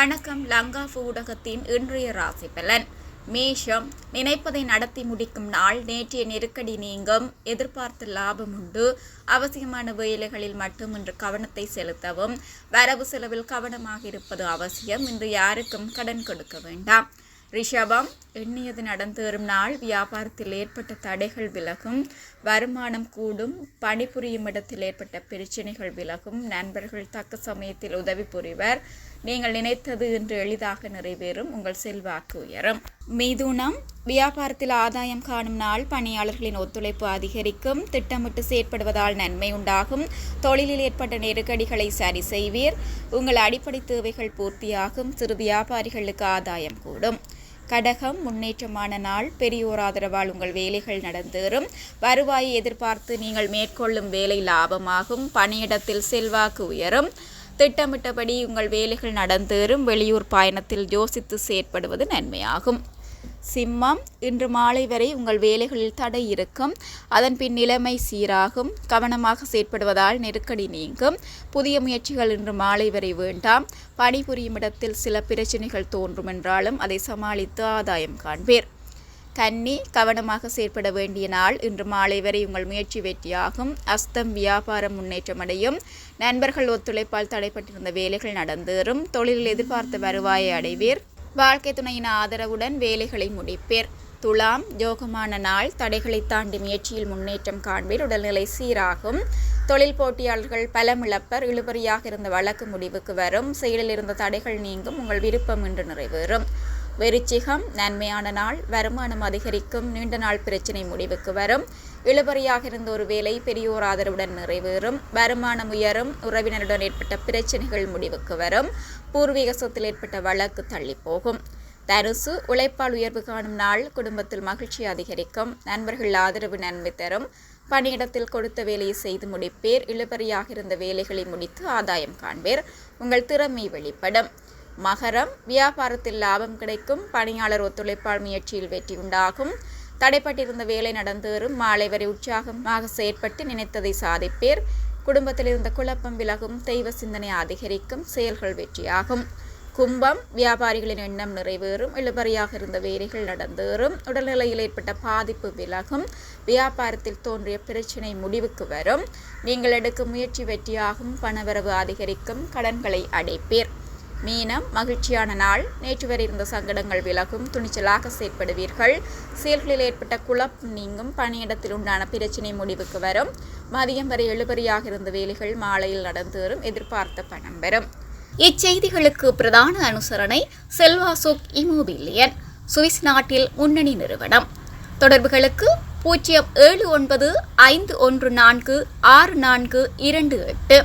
வணக்கம். லங்கா ஊடகத்தின் இன்றைய ராசி பலன். மேஷம் நினைப்பதை நடத்தி முடிக்கும் நாள். நேற்றைய நெருக்கடி நீங்கும். எதிர்பார்த்த லாபம் உண்டு. அவசியமான வேலைகளில் மட்டும் இன்று கவனத்தை செலுத்தவும். வரவு செலவில் கவனமாக இருப்பது அவசியம். இன்று யாருக்கும் கடன் கொடுக்க வேண்டாம். ரிஷபம் எண்ணியது நடந்தேறும் நாள். வியாபாரத்தில் ஏற்பட்ட தடைகள் விலகும். வருமானம் கூடும். பணிபுரியும் இடத்தில் ஏற்பட்ட பிரச்சனைகள் விலகும். நண்பர்கள் தக்க சமயத்தில் உதவி புரிவர். நீங்கள் நினைத்தது என்று எளிதாக நிறைவேறும். உங்கள் செல்வாக்கு உயரும். மிதுனம் வியாபாரத்தில் ஆதாயம் காணும் நாள் பணியாளர்களின் ஒத்துழைப்பு அதிகரிக்கும். திட்டமிட்டு செயற்படுவதால் நன்மை உண்டாகும். தொழிலில் ஏற்பட்ட நெருக்கடிகளை சரி செய்வீர். உங்கள் அடிப்படை தேவைகள் பூர்த்தியாகும். சிறு வியாபாரிகளுக்கு ஆதாயம் கூடும். கடகம் முன்னேற்றமான நாள் பெரியோர் ஆதரவால் உங்கள் வேலைகள் நடந்தேறும். வருவாயை எதிர்பார்த்து நீங்கள் மேற்கொள்ளும் வேலை லாபமாகும். பணியிடத்தில் செல்வாக்கு உயரும். திட்டமிட்டபடி உங்கள் வேலைகள் நடந்தேறும். வெளியூர் பயணத்தில் யோசித்து செயற்படுவது நன்மையாகும். சிம்மம் இன்று மாலை வரை உங்கள் வேலைகளில் தடை இருக்கும். அதன் பின் நிலைமை சீராகும். கவனமாக செயற்படுவதால் நெருக்கடி நீங்கும். புதிய முயற்சிகள் இன்று மாலை வரை வேண்டாம். பணிபுரியும் இடத்தில் சில பிரச்சனைகள் தோன்றும் என்றாலும் அதை சமாளித்து ஆதாயம் காண்பீர். கன்னி கவனமாக செயற்பட வேண்டிய நாள். இன்று மாலை வரை உங்கள் முயற்சி வெற்றியாகும். அஸ்தம் வியாபாரம் முன்னேற்றமடையும். நண்பர்கள் ஒத்துழைப்பால் தடைப்பட்டிருந்த வேலைகள் நடந்தேறும். தொழிலில் எதிர்பார்த்த வருவாயை அடைவீர். வாழ்க்கை துணையின் ஆதரவுடன் வேலைகளை முடிப்பேர். துலாம் யோகமான நாள். தடைகளை தாண்டி முயற்சியில் முன்னேற்றம் காண்பீர். உடல்நிலை சீராகும். தொழில் போட்டியாளர்கள் பலமிழப்பர். இழுபறியாக இருந்த வழக்கு முடிவுக்கு வரும். செயலில் இருந்த தடைகள் நீங்கும். உங்கள் விருப்பம் இன்று நிறைவேறும். வெறிச்சிகம் நன்மையான நாள் வருமானம் அதிகரிக்கும் நீண்ட நாள் பிரச்சினை முடிவுக்கு வரும். இழுபறியாக இருந்த ஒரு வேலை பெரியோர் ஆதரவுடன் நிறைவேறும். வருமானம் உயரும் உறவினருடன் ஏற்பட்ட பிரச்சனைகள் முடிவுக்கு வரும். பூர்வீக சொத்தில் ஏற்பட்ட வழக்கு தள்ளி போகும். தனுசு உழைப்பால் உயர்வு காணும் நாள் குடும்பத்தில் மகிழ்ச்சி அதிகரிக்கும் நண்பர்கள் ஆதரவு நன்மை தரும். பணியிடத்தில் கொடுத்த வேலையை செய்து முடிப்பேர் இழுபறியாக இருந்த வேலைகளை முடித்து ஆதாயம் காண்பேர். உங்கள் திறமை வெளிப்படும். மகரம் வியாபாரத்தில் லாபம் கிடைக்கும் பணியாளர் ஒத்துழைப்பால் முயற்சியில் வெற்றி உண்டாகும். தடைப்பட்டிருந்த வேலை நடந்தேறும் மாலை வரை உற்சாகமாக செயற்பட்டு நினைத்ததை சாதிப்பேர். குடும்பத்தில் இருந்த குழப்பம் விலகும் தெய்வ சிந்தனை அதிகரிக்கும் செயல்கள் வெற்றியாகும். கும்பம் வியாபாரிகளின் எண்ணம் நிறைவேறும் இழுபறியாக இருந்த வேலைகள் நடந்தேறும் உடல்நிலையில் ஏற்பட்ட பாதிப்பு விலகும் வியாபாரத்தில் தோன்றிய பிரச்சினை முடிவுக்கு வரும். நீங்கள் எடுக்கும் முயற்சி வெற்றியாகும் பணவரவு அதிகரிக்கும் கடன்களை அடைப்பீர். மீனம் மகிழ்ச்சியான நாள். நேற்று வரை இருந்த சங்கடங்கள் விலகும். துணிச்சலாக செயற்படுவீர்கள். செயல்களில் ஏற்பட்ட குழப்பம் நீங்கும். பணியிடத்தில் உண்டான பிரச்சினை முடிவுக்கு வரும். மதியம் வரை எழுபறியாக இருந்த வேலைகள் மாலையில் நடந்தேறும். எதிர்பார்த்த பணம் பெறும். இச்செய்திகளுக்கு பிரதான அனுசரணை செல்வாசோக் இமோபிலியன் சுவிஸ் நாட்டில் முன்னணி நிறுவனம். தொடர்புகளுக்கு பூஜ்ஜியம் ஏழு ஒன்பது ஐந்து ஒன்று நான்கு ஆறு நான்கு இரண்டு எட்டு.